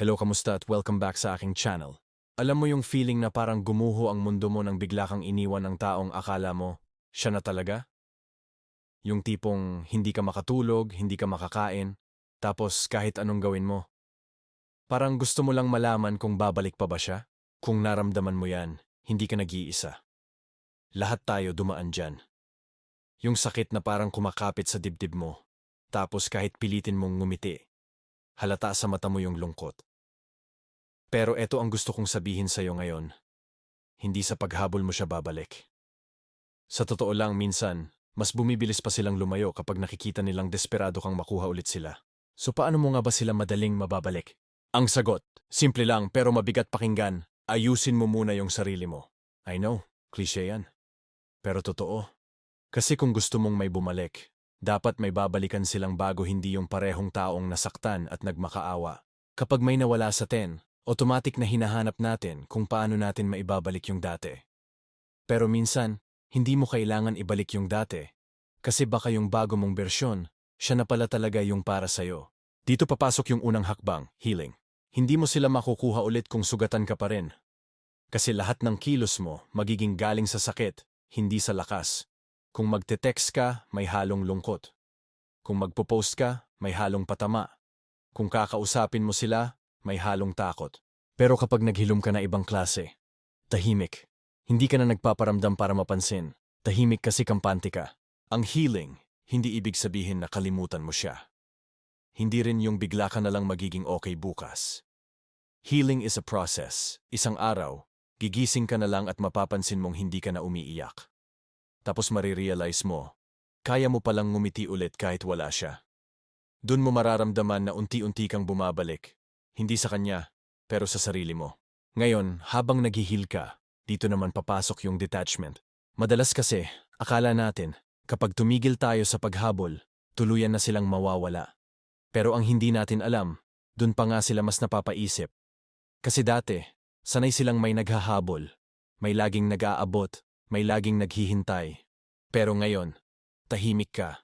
Hello, kamusta at welcome back sa aking channel. Alam mo yung feeling na parang gumuho ang mundo mo nang bigla kang iniwan ng taong akala mo, siya na talaga? Yung tipong hindi ka makatulog, hindi ka makakain, tapos kahit anong gawin mo. Parang gusto mo lang malaman kung babalik pa ba siya? Kung naramdaman mo yan, hindi ka nag-iisa. Lahat tayo dumaan dyan. Yung sakit na parang kumakapit sa dibdib mo, tapos kahit pilitin mong ngumiti, halata sa mata mo yung lungkot. Pero eto ang gusto kong sabihin sa'yo ngayon. Hindi sa paghabol mo siya babalik. Sa totoo lang, minsan, mas bumibilis pa silang lumayo kapag nakikita nilang desperado kang makuha ulit sila. So paano mo nga ba sila madaling mababalik? Ang sagot, simple lang pero mabigat pakinggan, ayusin mo muna yung sarili mo. I know, cliche yan. Pero totoo. Kasi kung gusto mong may bumalik, dapat may babalikan silang bago hindi yung parehong taong nasaktan at nagmakaawa. Kapag may nawala sa ten, automatic na hinahanap natin kung paano natin maibabalik yung dati. Pero minsan, hindi mo kailangan ibalik yung dati. Kasi baka yung bago mong bersyon, siya na pala talaga yung para sa'yo. Dito papasok yung unang hakbang, healing. Hindi mo sila makukuha ulit kung sugatan ka pa rin. Kasi lahat ng kilos mo magiging galing sa sakit, hindi sa lakas. Kung magte-text ka, may halong lungkot. Kung magpo-post ka, may halong patama. Kung kakausapin mo sila, may halong takot. Pero kapag naghilom ka na ibang klase, tahimik. Hindi ka na nagpaparamdam para mapansin. Tahimik kasi kampante ka. Ang healing, hindi ibig sabihin na kalimutan mo siya. Hindi rin yung bigla ka na lang magiging okay bukas. Healing is a process. Isang araw, gigising ka na lang at mapapansin mong hindi ka na umiiyak. Tapos marirealize mo, kaya mo palang ngumiti ulit kahit wala siya. Doon mo mararamdaman na unti-unti kang bumabalik. Hindi sa kanya, pero sa sarili mo. Ngayon, habang naghihil ka, dito naman papasok yung detachment. Madalas kasi, akala natin, kapag tumigil tayo sa paghabol, tuluyan na silang mawawala. Pero ang hindi natin alam, dun pa nga sila mas napapaisip. Kasi dati, sanay silang may naghahabol, may laging nag-aabot, may laging naghihintay. Pero ngayon, tahimik ka.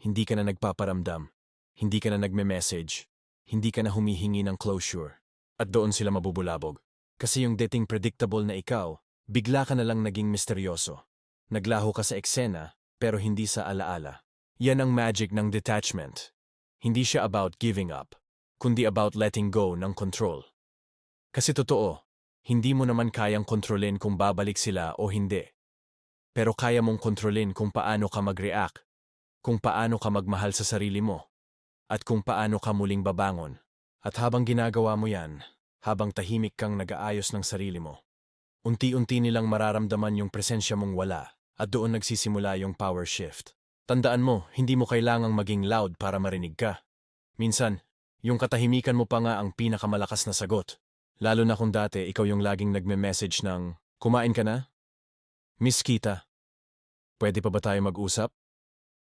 Hindi ka na nagpaparamdam. Hindi ka na nagme-message. Hindi ka na humihingi ng closure. At doon sila mabubulabog. Kasi yung dating predictable na ikaw, bigla ka na lang naging misteryoso. Naglaho ka sa eksena, pero hindi sa alaala. Yan ang magic ng detachment. Hindi siya about giving up, kundi about letting go ng control. Kasi totoo, hindi mo naman kayang kontrolin kung babalik sila o hindi. Pero kaya mong kontrolin kung paano ka mag-react, kung paano ka magmahal sa sarili mo, at kung paano ka muling babangon. At habang ginagawa mo yan, habang tahimik kang nag-aayos ng sarili mo, unti-unti nilang mararamdaman yung presensya mong wala at doon nagsisimula yung power shift. Tandaan mo, hindi mo kailangang maging loud para marinig ka. Minsan, yung katahimikan mo pa nga ang pinakamalakas na sagot. Lalo na kung dati ikaw yung laging nagme-message ng, kumain ka na? Miss Kita, pwede pa ba tayo mag-usap?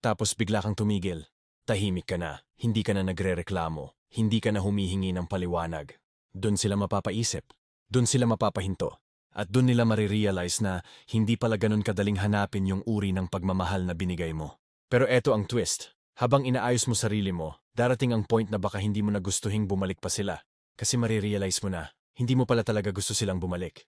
Tapos bigla kang tumigil. Tahimik ka na, hindi ka na nagre-reklamo, hindi ka na humihingi ng paliwanag. Doon sila mapapaisip, doon sila mapapahinto, at doon nila marirealize na hindi pala ganun kadaling hanapin yung uri ng pagmamahal na binigay mo. Pero eto ang twist. Habang inaayos mo sarili mo, darating ang point na baka hindi mo na gustuhing bumalik pa sila. Kasi marirealize mo na, hindi mo pala talaga gusto silang bumalik.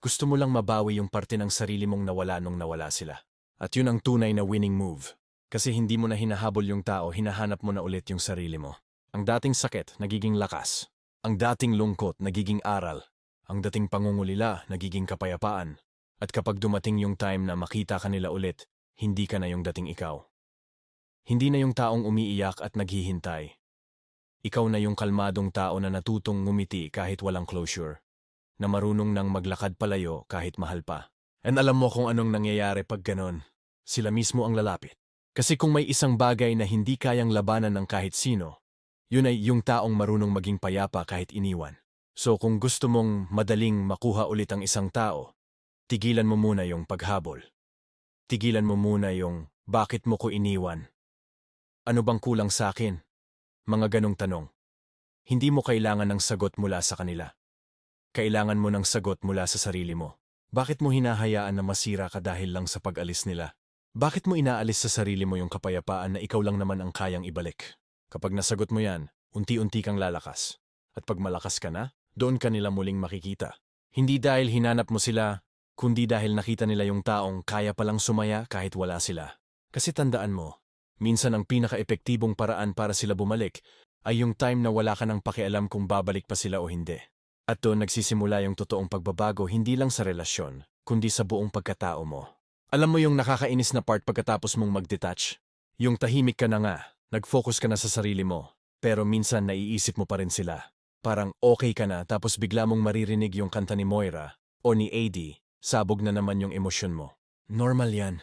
Gusto mo lang mabawi yung parte ng sarili mong nawala nung nawala sila. At yun ang tunay na winning move. Kasi hindi mo na hinahabol yung tao, hinahanap mo na ulit yung sarili mo. Ang dating sakit, nagiging lakas. Ang dating lungkot, nagiging aral. Ang dating pangungulila, nagiging kapayapaan. At kapag dumating yung time na makita ka nila ulit, hindi ka na yung dating ikaw. Hindi na yung taong umiiyak at naghihintay. Ikaw na yung kalmadong tao na natutong ngumiti kahit walang closure. Na marunong nang maglakad palayo kahit mahal pa. And alam mo kung anong nangyayari pag ganon. Sila mismo ang lalapit. Kasi kung may isang bagay na hindi kayang labanan ng kahit sino, yun ay yung taong marunong maging payapa kahit iniwan. So kung gusto mong madaling makuha ulit ang isang tao, tigilan mo muna yung paghabol. Tigilan mo muna yung bakit mo ko iniwan. Ano bang kulang sa akin? Mga ganong tanong. Hindi mo kailangan ng sagot mula sa kanila. Kailangan mo ng sagot mula sa sarili mo. Bakit mo hinahayaan na masira ka dahil lang sa pag-alis nila? Bakit mo inaalis sa sarili mo yung kapayapaan na ikaw lang naman ang kayang ibalik? Kapag nasagot mo yan, unti-unti kang lalakas. At pag malakas ka na, doon ka nila muling makikita. Hindi dahil hinanap mo sila, kundi dahil nakita nila yung taong kaya palang sumaya kahit wala sila. Kasi tandaan mo, minsan ang pinaka-epektibong paraan para sila bumalik ay yung time na wala ka nang pakialam kung babalik pa sila o hindi. At doon nagsisimula yung totoong pagbabago hindi lang sa relasyon, kundi sa buong pagkatao mo. Alam mo yung nakakainis na part pagkatapos mong mag-detach? Yung tahimik ka na nga, nag-focus ka na sa sarili mo, pero minsan naiisip mo pa rin sila. Parang okay ka na tapos bigla mong maririnig yung kanta ni Moira o ni AD, sabog na naman yung emosyon mo. Normal yan.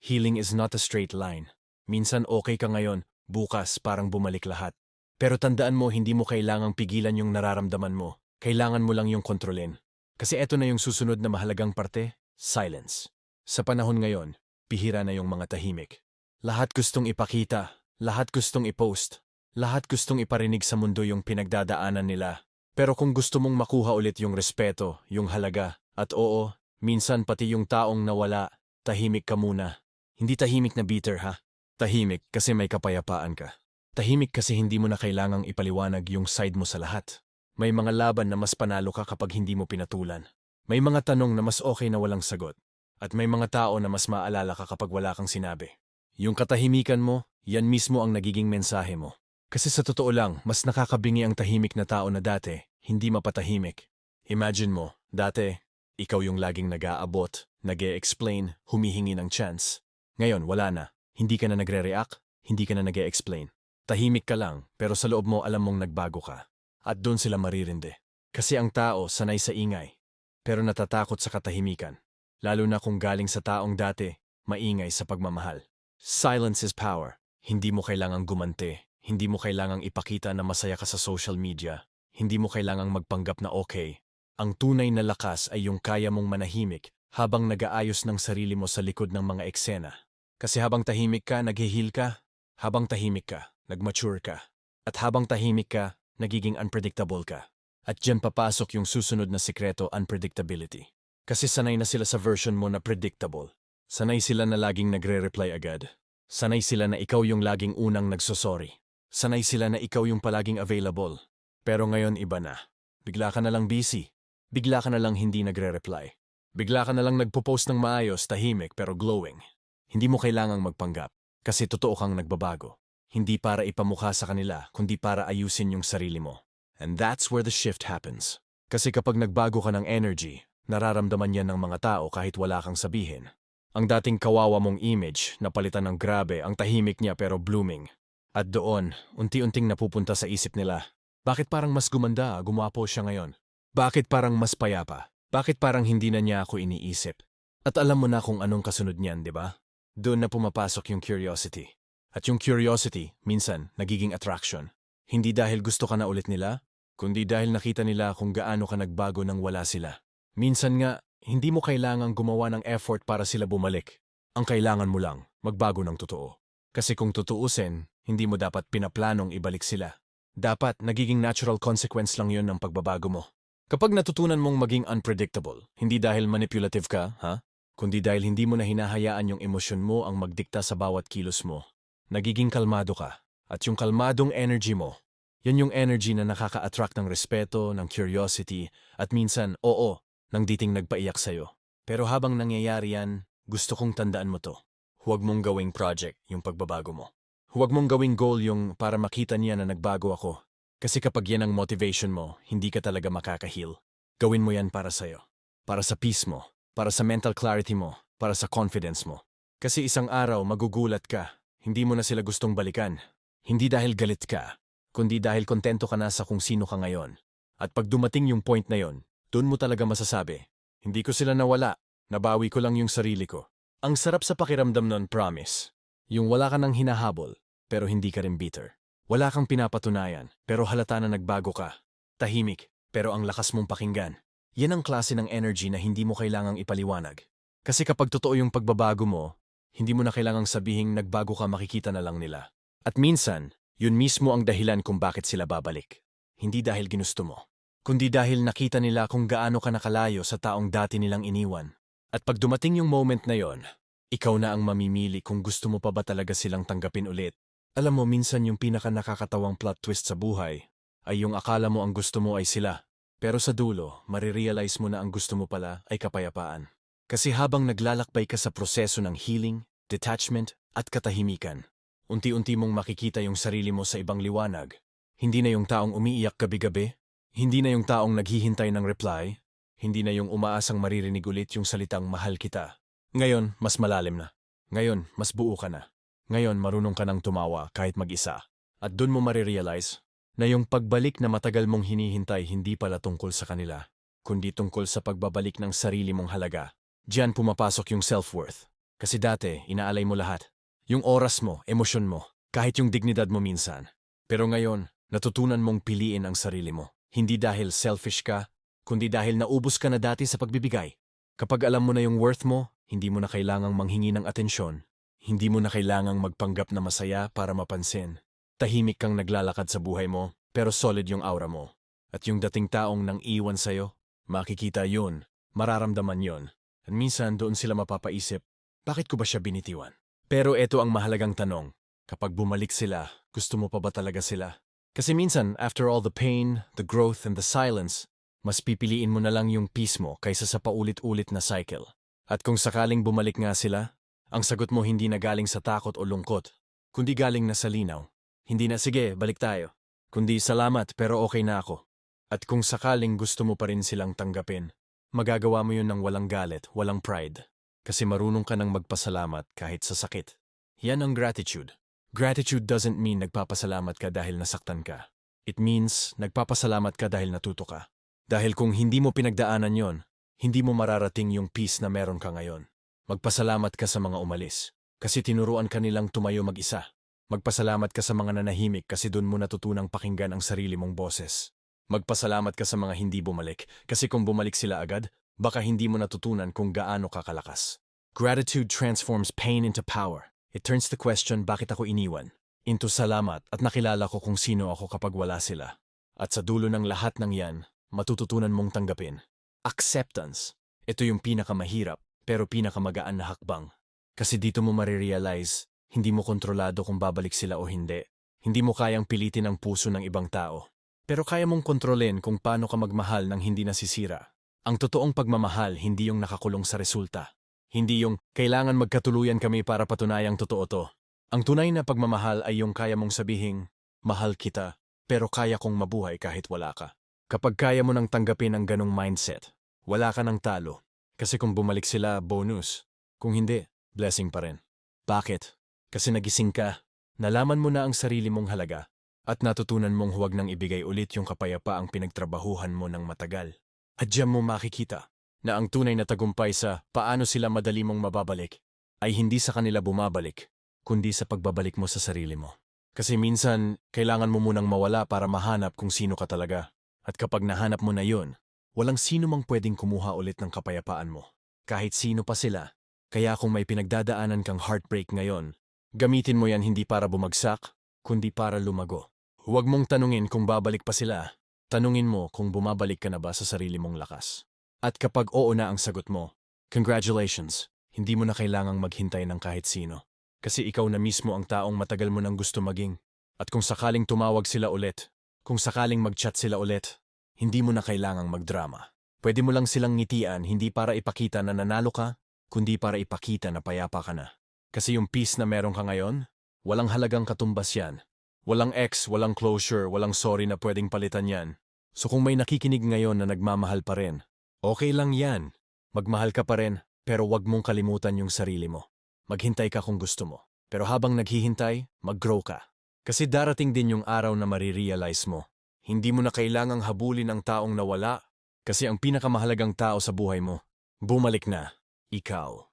Healing is not a straight line. Minsan okay ka ngayon, bukas parang bumalik lahat. Pero tandaan mo hindi mo kailangang pigilan yung nararamdaman mo. Kailangan mo lang yung kontrolin. Kasi eto na yung susunod na mahalagang parte, silence. Sa panahon ngayon, bihira na yung mga tahimik. Lahat gustong ipakita, lahat gustong i-post, lahat gustong iparinig sa mundo yung pinagdadaanan nila. Pero kung gusto mong makuha ulit yung respeto, yung halaga, at oo, minsan pati yung taong nawala, tahimik ka muna. Hindi tahimik na bitter ha. Tahimik kasi may kapayapaan ka. Tahimik kasi hindi mo na kailangang ipaliwanag yung side mo sa lahat. May mga laban na mas panalo ka kapag hindi mo pinatulan. May mga tanong na mas okay na walang sagot. At may mga tao na mas maalala ka kapag wala kang sinabi. Yung katahimikan mo, yan mismo ang nagiging mensahe mo. Kasi sa totoo lang, mas nakakabingi ang tahimik na tao na dati, hindi mapatahimik. Imagine mo, dati, ikaw yung laging nag-aabot, nag explain humihingi ng chance. Ngayon, wala na. Hindi ka na nagre-react, hindi ka na nag explain Tahimik ka lang, pero sa loob mo alam mong nagbago ka. At doon sila maririndi. Kasi ang tao sanay sa ingay, pero natatakot sa katahimikan. Lalo na kung galing sa taong dati, maingay sa pagmamahal. Silence is power. Hindi mo kailangang gumante, hindi mo kailangang ipakita na masaya ka sa social media. Hindi mo kailangang magpanggap na okay. Ang tunay na lakas ay yung kaya mong manahimik habang nag-aayos ng sarili mo sa likod ng mga eksena. Kasi habang tahimik ka, naghihil ka. Habang tahimik ka, nagmature ka. At habang tahimik ka, nagiging unpredictable ka. At dyan papasok yung susunod na sikreto, unpredictability. Kasi sanay na sila sa version mo na predictable. Sanay sila na laging nagre-reply agad. Sanay sila na ikaw yung laging unang nagsosorry. Sanay sila na ikaw yung palaging available. Pero ngayon iba na. Bigla ka na lang busy. Bigla ka na lang hindi nagre-reply. Bigla ka na lang nagpo-post ng maayos, tahimik pero glowing. Hindi mo kailangang magpanggap kasi totoo kang nagbabago. Hindi para ipamukha sa kanila, kundi para ayusin yung sarili mo. And that's where the shift happens. Kasi kapag nagbago ka ng energy, nararamdaman yan ng mga tao kahit wala kang sabihin. Ang dating kawawa mong image, napalitan ng grabe, ang tahimik niya pero blooming. At doon, unti-unting napupunta sa isip nila. Bakit parang mas gumanda, gumapo siya ngayon? Bakit parang mas payapa? Bakit parang hindi na niya ako iniisip? At alam mo na kung anong kasunod niyan, di ba? Doon na pumapasok yung curiosity. At yung curiosity, minsan, nagiging attraction. Hindi dahil gusto ka na ulit nila, kundi dahil nakita nila kung gaano ka nagbago nang wala sila. Minsan nga, hindi mo kailangang gumawa ng effort para sila bumalik. Ang kailangan mo lang, magbago ng totoo. Kasi kung tutuusin, hindi mo dapat pinaplanong ibalik sila. Dapat nagiging natural consequence lang yon ng pagbabago mo. Kapag natutunan mong maging unpredictable, hindi dahil manipulative ka, ha? Kundi dahil hindi mo na hinahayaan yung emosyon mo ang magdikta sa bawat kilos mo. Nagiging kalmado ka. At yung kalmadong energy mo, yan yung energy na nakaka-attract ng respeto, ng curiosity, at minsan, oo, nang diting nagpaiyak sa'yo. Pero habang nangyayari yan, gusto kong tandaan mo to. Huwag mong gawing project yung pagbabago mo. Huwag mong gawing goal yung para makita niya na nagbago ako. Kasi kapag yan ang motivation mo, hindi ka talaga makakahil. Gawin mo yan para sa'yo. Para sa peace mo. Para sa mental clarity mo. Para sa confidence mo. Kasi isang araw magugulat ka. Hindi mo na sila gustong balikan. Hindi dahil galit ka. Kundi dahil kontento ka na sa kung sino ka ngayon. At pag dumating yung point na yon, doon mo talaga masasabi, hindi ko sila nawala. Nabawi ko lang yung sarili ko. Ang sarap sa pakiramdam nun, promise. Yung wala ka nang hinahabol, pero hindi ka rin bitter. Wala kang pinapatunayan, pero halata na nagbago ka. Tahimik, pero ang lakas mong pakinggan. Yan ang klase ng energy na hindi mo kailangang ipaliwanag. Kasi kapag totoo yung pagbabago mo, hindi mo na kailangang sabihing nagbago ka makikita na lang nila. At minsan, yun mismo ang dahilan kung bakit sila babalik. Hindi dahil ginusto mo, kundi dahil nakita nila kung gaano ka nakalayo sa taong dati nilang iniwan. At pag dumating yung moment na yon, ikaw na ang mamimili kung gusto mo pa ba talaga silang tanggapin ulit. Alam mo, minsan yung pinaka nakakatawang plot twist sa buhay, ay yung akala mo ang gusto mo ay sila. Pero sa dulo, marirealize mo na ang gusto mo pala ay kapayapaan. Kasi habang naglalakbay ka sa proseso ng healing, detachment, at katahimikan, unti-unti mong makikita yung sarili mo sa ibang liwanag. Hindi na yung taong umiiyak gabi-gabi, hindi na yung taong naghihintay ng reply, hindi na yung umaasang maririnig ulit yung salitang mahal kita. Ngayon, mas malalim na. Ngayon, mas buo ka na. Ngayon, marunong ka nang tumawa kahit mag-isa. At dun mo marirealize na yung pagbalik na matagal mong hinihintay hindi pala tungkol sa kanila, kundi tungkol sa pagbabalik ng sarili mong halaga. Diyan pumapasok yung self-worth. Kasi dati, inaalay mo lahat. Yung oras mo, emosyon mo, kahit yung dignidad mo minsan. Pero ngayon, natutunan mong piliin ang sarili mo. Hindi dahil selfish ka, kundi dahil naubos ka na dati sa pagbibigay. Kapag alam mo na yung worth mo, hindi mo na kailangang manghingi ng atensyon. Hindi mo na kailangang magpanggap na masaya para mapansin. Tahimik kang naglalakad sa buhay mo, pero solid yung aura mo. At yung dating taong nang iwan sa'yo, makikita yun, mararamdaman yon. At minsan doon sila mapapaisip, bakit ko ba siya binitiwan? Pero eto ang mahalagang tanong, kapag bumalik sila, gusto mo pa ba talaga sila? Kasi minsan, after all the pain, the growth, and the silence, mas pipiliin mo na lang yung peace mo kaysa sa paulit-ulit na cycle. At kung sakaling bumalik nga sila, ang sagot mo hindi na galing sa takot o lungkot, kundi galing na sa linaw. Hindi na sige, balik tayo. Kundi salamat pero okay na ako. At kung sakaling gusto mo pa rin silang tanggapin, magagawa mo yun ng walang galit, walang pride. Kasi marunong ka ng magpasalamat kahit sa sakit. Yan ang gratitude. Gratitude doesn't mean nagpapasalamat ka dahil nasaktan ka. It means nagpapasalamat ka dahil natuto ka. Dahil kung hindi mo pinagdaanan yon, hindi mo mararating yung peace na meron ka ngayon. Magpasalamat ka sa mga umalis, kasi tinuruan ka nilang tumayo mag-isa. Magpasalamat ka sa mga nanahimik kasi doon mo natutunang pakinggan ang sarili mong boses. Magpasalamat ka sa mga hindi bumalik, kasi kung bumalik sila agad, baka hindi mo natutunan kung gaano ka kalakas. Gratitude transforms pain into power. It turns the question bakit ako iniwan into salamat at nakilala ko kung sino ako kapag wala sila. At sa dulo ng lahat ng yan, matututunan mong tanggapin. Acceptance. Ito yung pinakamahirap pero pinakamagaan na hakbang. Kasi dito mo marirealize, hindi mo kontrolado kung babalik sila o hindi. Hindi mo kayang pilitin ang puso ng ibang tao. Pero kaya mong kontrolin kung paano ka magmahal ng hindi nasisira. Ang totoong pagmamahal hindi yung nakakulong sa resulta. Hindi yung kailangan magkatuluyan kami para patunayang totoo to. Ang tunay na pagmamahal ay yung kaya mong sabihing, mahal kita, pero kaya kong mabuhay kahit wala ka. Kapag kaya mo nang tanggapin ang ganong mindset, wala ka nang talo. Kasi kung bumalik sila, bonus. Kung hindi, blessing pa rin. Bakit? Kasi nagising ka, nalaman mo na ang sarili mong halaga, at natutunan mong huwag nang ibigay ulit yung kapayapaang pinagtrabahuhan mo ng matagal. At diyan mo makikita na ang tunay na tagumpay sa paano sila madali mong mababalik ay hindi sa kanila bumabalik, kundi sa pagbabalik mo sa sarili mo. Kasi minsan, kailangan mo munang mawala para mahanap kung sino ka talaga. At kapag nahanap mo na yun, walang sino mang pwedeng kumuha ulit ng kapayapaan mo. Kahit sino pa sila. Kaya kung may pinagdadaanan kang heartbreak ngayon, gamitin mo yan hindi para bumagsak, kundi para lumago. Huwag mong tanungin kung babalik pa sila. Tanungin mo kung bumabalik ka na ba sa sarili mong lakas. At kapag oo na ang sagot mo, congratulations, hindi mo na kailangang maghintay ng kahit sino. Kasi ikaw na mismo ang taong matagal mo nang gusto maging. At kung sakaling tumawag sila ulit, kung sakaling mag-chat sila ulit, hindi mo na kailangang magdrama. Pwede mo lang silang ngitian hindi para ipakita na nanalo ka, kundi para ipakita na payapa ka na. Kasi yung peace na meron ka ngayon, walang halagang katumbas yan. Walang ex, walang closure, walang sorry na pwedeng palitan yan. So kung may nakikinig ngayon na nagmamahal pa rin, okay lang yan. Magmahal ka pa rin, pero wag mong kalimutan yung sarili mo. Maghintay ka kung gusto mo. Pero habang naghihintay, mag-grow ka. Kasi darating din yung araw na marirealize mo. Hindi mo na kailangang habulin ang taong nawala kasi ang pinakamahalagang tao sa buhay mo, bumalik na, ikaw.